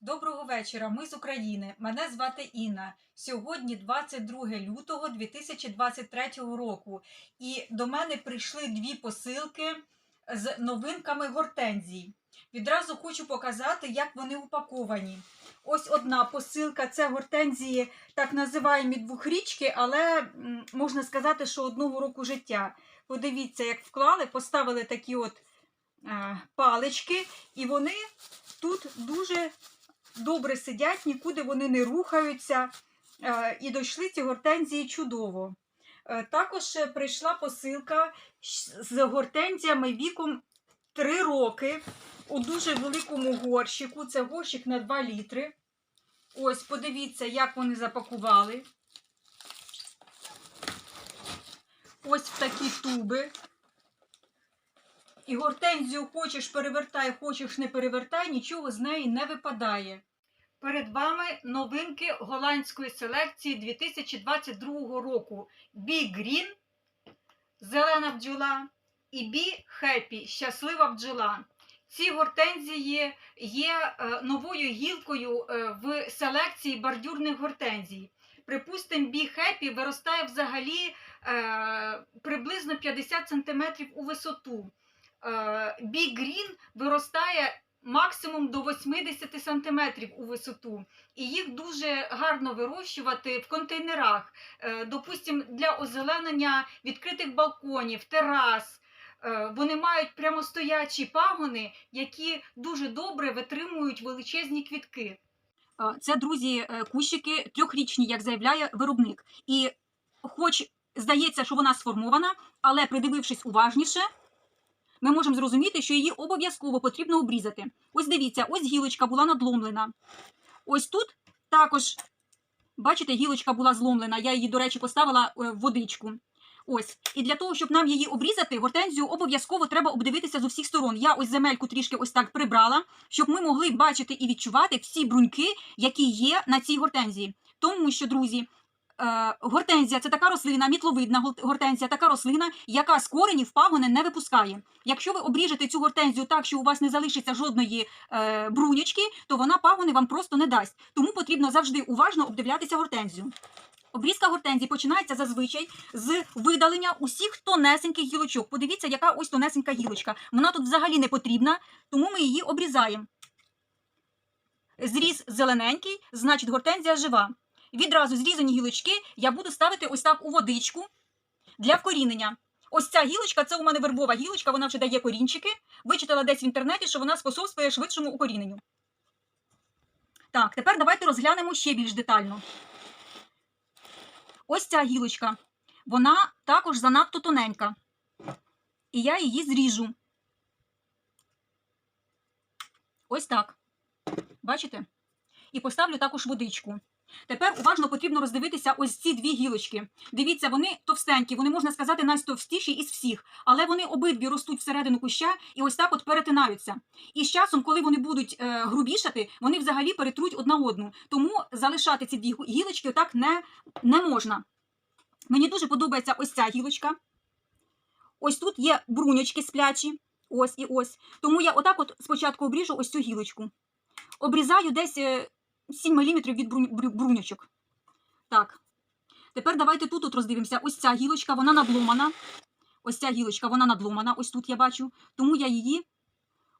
Доброго вечора. Ми з України. Мене звати Інна. Сьогодні 22 лютого 2023 року. І до мене прийшли дві посилки з новинками гортензій. Відразу хочу показати, як вони упаковані. Ось одна посилка це гортензії, так називаємо двохрічки, але можна сказати, що одного року життя. Подивіться, як вклали, поставили такі от е, палички, і вони тут дуже добре сидять, нікуди вони не рухаються. Е, І дійшли ці гортензії чудово. Е, Також е, прийшла посилка з гортензіями віком 3 роки у дуже великому горщику. Це горщик на 2 літри. Ось, подивіться, як вони запакували. Ось в такі туби. І гортензію хочеш перевертай, хочеш не перевертай, нічого з неї не випадає. Перед вами новинки голландської селекції 2022 року. Bee Green, зелена бджола, і Bee Happy, щаслива бджола. Ці гортензії є е, новою гілкою е, в селекції бордюрних гортензій. Припустимо, Bee Happy виростає взагалі е, приблизно 50 см у висоту. Bee Green виростає максимум до 80 см у висоту. І їх дуже гарно вирощувати в контейнерах, Е, допустим, для озеленення відкритих балконів, терас. Е, Вони мають прямостоячі пагони, які дуже добре витримують величезні квітки. Це, друзі, е, кущики трьохрічні, як заявляє виробник. І хоч здається, що вона сформована, але придивившись уважніше, ми можемо зрозуміти, що її обов'язково потрібно обрізати. Ось дивіться, ось гілочка була надломлена. Ось тут також, бачите, гілочка була зломлена. Я її, до речі, поставила е, в водичку. Ось. І для того, щоб нам її обрізати, гортензію обов'язково треба обдивитися з усіх сторон. Я ось земельку трішки ось так прибрала, щоб ми могли бачити і відчувати всі бруньки, які є на цій гортензії. Тому що, друзі, гортензія це така рослина, мітловидна гортензія, така рослина, яка з коренів пагони не випускає. Якщо ви обріжете цю гортензію так, що у вас не залишиться жодної е, брунячки, то вона пагони вам просто не дасть. Тому потрібно завжди уважно обдивлятися гортензію. Обрізка гортензії починається зазвичай з видалення усіх тонесеньких гілочок. Подивіться, яка ось тонесенька гілочка. Вона тут взагалі не потрібна, тому ми її обрізаємо. Зріз зелененький, значить гортензія жива. Відразу зрізані гілочки я буду ставити ось так у водичку для вкорінення. Ось ця гілочка, це у мене вербова гілочка, вона вже дає корінчики. Вичитала десь в інтернеті, що вона способствує швидшому укоріненню. Так, тепер давайте розглянемо ще більш детально. Ось ця гілочка. Вона також занадто тоненька. І я її зріжу. Ось так. Бачите? І поставлю також водичку. Тепер уважно потрібно роздивитися ось ці дві гілочки. Дивіться, вони товстенькі, вони, можна сказати, найтовстіші із всіх, але вони обидві ростуть всередину куща і ось так от перетинаються. І з часом, коли вони будуть е, грубішати, вони взагалі перетруть одна одну. Тому залишати ці дві гілочки так не, не можна. Мені дуже подобається ось ця гілочка. Ось тут є бруньочки сплячі. Ось і ось. Тому я отак от спочатку обріжу ось цю гілочку. Обрізаю десь е, 7 мм від брунь- бруньочок. Так. Тепер давайте тут от роздивимося. Ось ця гілочка, вона надломана. Ось ця гілочка, вона надломана. Ось тут я бачу. Тому я її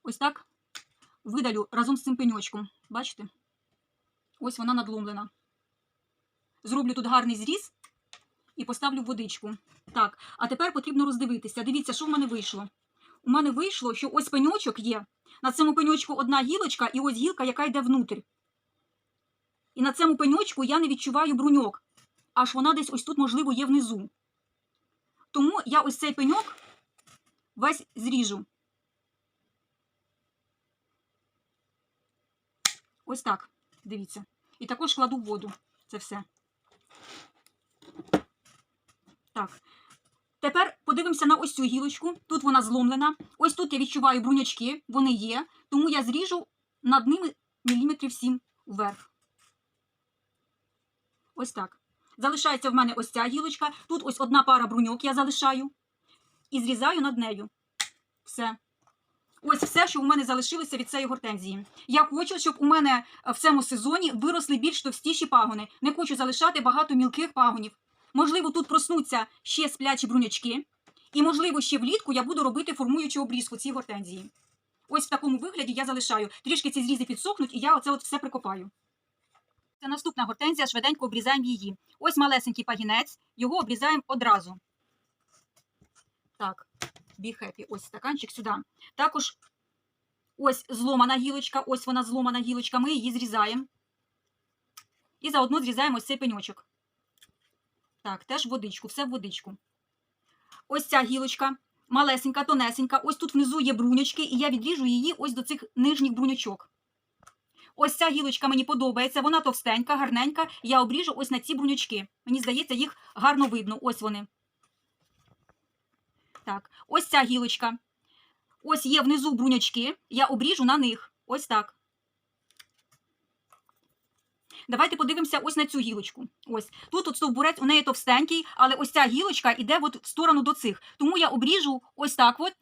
ось так видалю разом з цим пеньочком. Бачите? Ось вона надломлена. Зроблю тут гарний зріз і поставлю водичку. Так, а тепер потрібно роздивитися. Дивіться, що в мене вийшло. У мене вийшло, що ось пеньочок є. На цьому пеньочку одна гілочка і ось гілка, яка йде внутрь. І на цьому пеньочку я не відчуваю бруньок. Аж вона десь ось тут, можливо, є внизу. Тому я ось цей пеньок весь зріжу. Ось так. Дивіться. І також кладу в воду. Це все. Так. Тепер подивимося на ось цю гілочку. Тут вона зломлена. Ось тут я відчуваю брунячки, вони є. Тому я зріжу над ними міліметрів 7 вверх. Ось так. Залишається в мене ось ця гілочка. Тут ось одна пара бруньок я залишаю. І зрізаю над нею. Все. Ось все, що у мене залишилося від цієї гортензії. Я хочу, щоб у мене е, в цьому сезоні виросли більш товстіші пагони. Не хочу залишати багато мілких пагонів. Можливо, тут проснуться ще сплячі брунячки. І, можливо, ще влітку я буду робити формуючу обрізку цій гортензії. Ось в такому вигляді я залишаю. Трішки ці зрізи підсохнуть, і я оце от все прикопаю. Це наступна гортензія, швиденько обрізаємо її. Ось малесенький пагінець, його обрізаємо одразу. Так, happy. Ось стаканчик сюди. Також ось зломана гілочка, ось вона зломана гілочка, ми її зрізаємо. І заодно зрізаємо ось цей пеньочок. Так, теж водичку, все в водичку. Ось ця гілочка, малесенька, тонесенька. Ось тут внизу є бруньочки, і я відріжу її ось до цих нижніх бруньочок. Ось ця гілочка мені подобається, вона товстенька, гарненька. Я обріжу ось на ці бруньочки. Мені здається, їх гарно видно. Ось вони. Так, ось ця гілочка. Ось є внизу бруньочки, я обріжу на них. Ось так. Давайте подивимося ось на цю гілочку. Ось тут от стовбурець у неї товстенький, але ось ця гілочка йде от в сторону до цих. Тому я обріжу ось так. от.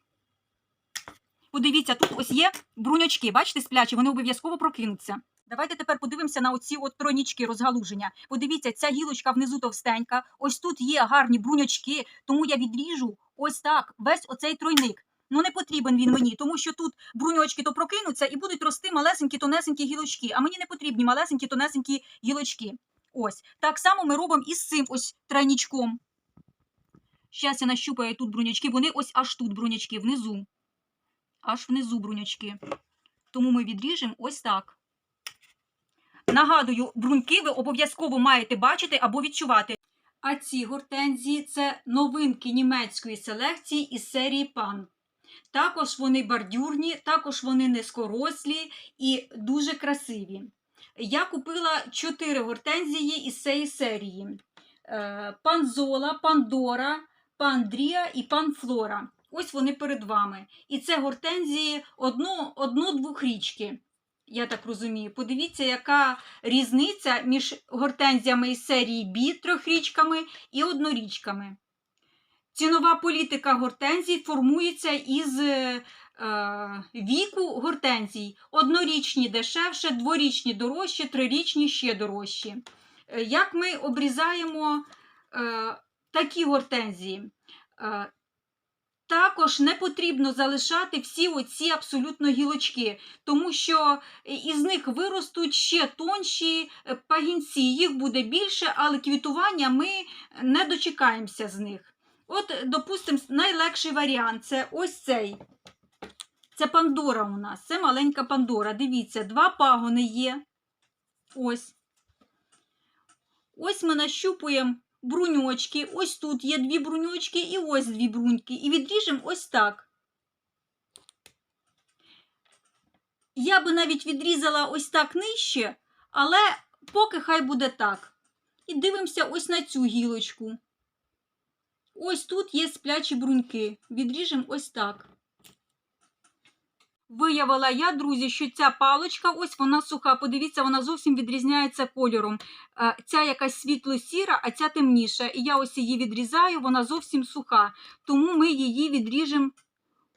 Подивіться, тут ось є бруньочки. Бачите, сплячі, вони обов'язково прокинуться. Давайте тепер подивимося на оці от тройнічки розгалуження. Подивіться, ця гілочка внизу товстенька. Ось тут є гарні бруньочки, тому я відріжу ось так весь оцей тройник. Ну не потрібен він мені, тому що тут бруньочки то прокинуться і будуть рости малесенькі тонесенькі гілочки. А мені не потрібні малесенькі тонесенькі гілочки. Ось так само ми робимо і з цим ось тройнічком. Щас я нащупаю тут бруньочки, вони ось аж тут бруньочки внизу. Аж внизу бруньочки. Тому ми відріжемо ось так. Нагадую, бруньки ви обов'язково маєте бачити або відчувати. А ці гортензії це новинки німецької селекції із серії пан. Також вони бордюрні, також вони низькорослі і дуже красиві. Я купила 4 гортензії із цієї серії: Е, Панзола, Пандора, Пандрія і Панфлора. Ось вони перед вами. І це гортензії одно- одно-двохрічки. Я так розумію. Подивіться, яка різниця між гортензіями із серії Бі трьохрічками і однорічками. Цінова політика гортензій формується із е, е, віку гортензій. Однорічні дешевше, дворічні дорожче, трирічні ще дорожчі. Е, Як ми обрізаємо е, такі гортензії? Е, також не потрібно залишати всі оці абсолютно гілочки, тому що із них виростуть ще тонші е, пагінці, їх буде більше, але квітування ми не дочекаємося з них. От, допустимо, найлегший варіант це ось цей. Це Пандора у нас, це маленька Пандора. Дивіться, два пагони є. Ось. Ось ми нащупуємо бруньочки. Ось тут є дві бруньочки і ось дві бруньки. І відріжемо ось так. Я би навіть відрізала ось так нижче, але поки хай буде так. І дивимося ось на цю гілочку. Ось тут є сплячі бруньки. Відріжемо ось так. Виявила я, друзі, що ця палочка, ось вона суха. Подивіться, вона зовсім відрізняється кольором. Е, Ця якась світло-сіра, а ця темніша. І я ось її відрізаю, вона зовсім суха. Тому ми її відріжемо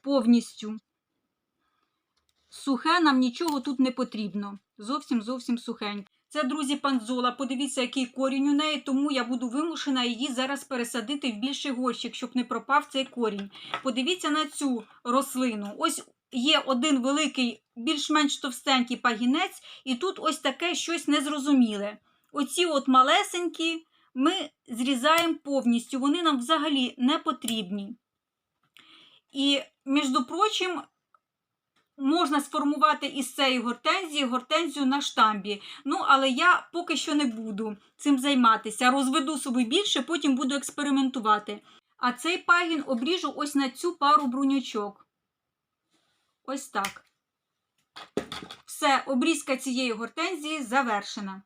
повністю. Сухе нам нічого тут не потрібно. Зовсім зовсім сухеньке. Це, друзі, панзола. Подивіться, який корінь у неї, тому я буду вимушена її зараз пересадити в більший горщик, щоб не пропав цей корінь. Подивіться на цю рослину. Ось є один великий, більш-менш товстенький пагінець, і тут ось таке щось незрозуміле. Оці от малесенькі ми зрізаємо повністю, вони нам взагалі не потрібні. І, між прочим, можна сформувати із цієї гортензії гортензію на штамбі. Ну, але я поки що не буду цим займатися. Розведу собі більше, потім буду експериментувати. А цей пагін обріжу ось на цю пару бруньочок. Ось так. Все, обрізка цієї гортензії завершена.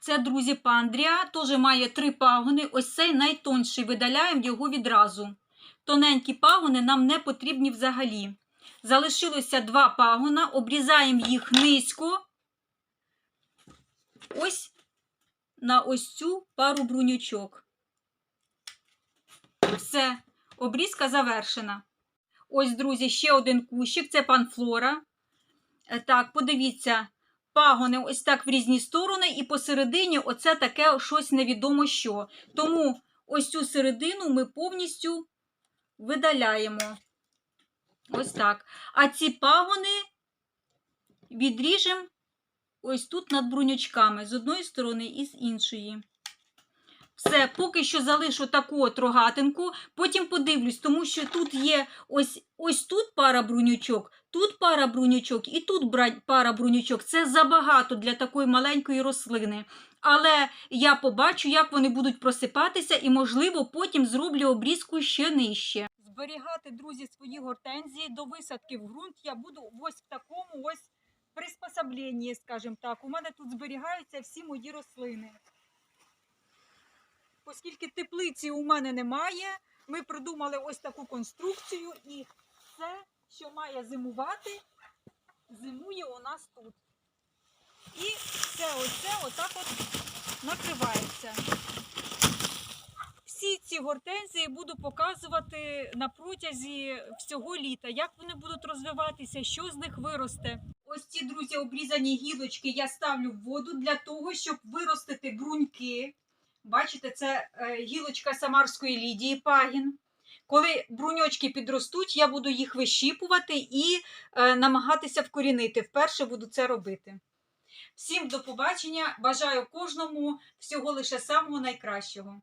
Це, друзі, пандрія, теж має три пагони. Ось цей найтонший, видаляємо його відразу. Тоненькі пагони нам не потрібні взагалі. Залишилося два пагона, обрізаємо їх низько. Ось на ось цю пару брунючок. Все, обрізка завершена. Ось, друзі, ще один кущик це панфлора. Е, Так, подивіться, пагони ось так в різні сторони, і посередині оце таке щось невідомо що. Тому ось цю середину ми повністю видаляємо. Ось так. А ці пагони відріжемо ось тут над бруньочками з одної сторони і з іншої. Все, поки що залишу таку от рогатинку, потім подивлюсь, тому що тут є ось, ось тут пара брунючок, тут пара брунючок і тут пара брунючок. Це забагато для такої маленької рослини. Але я побачу, як вони будуть просипатися, і, можливо, потім зроблю обрізку ще нижче. Зберігати, друзі, свої гортензії до висадки в ґрунт я буду ось в такому ось приспособленні, скажімо так. У мене тут зберігаються всі мої рослини. Оскільки теплиці у мене немає, ми придумали ось таку конструкцію, і все, що має зимувати, зимує у нас тут. І все оце отак от накривається. Всі ці гортензії буду показувати на протязі всього літа, як вони будуть розвиватися, що з них виросте. Ось ці, друзі, обрізані гілочки я ставлю в воду для того, щоб виростити бруньки. Бачите, це е, гілочка самарської лідії пагін. Коли бруньочки підростуть, я буду їх вищіпувати і е, намагатися вкорінити. Вперше буду це робити. Всім до побачення. Бажаю кожному всього лише самого найкращого.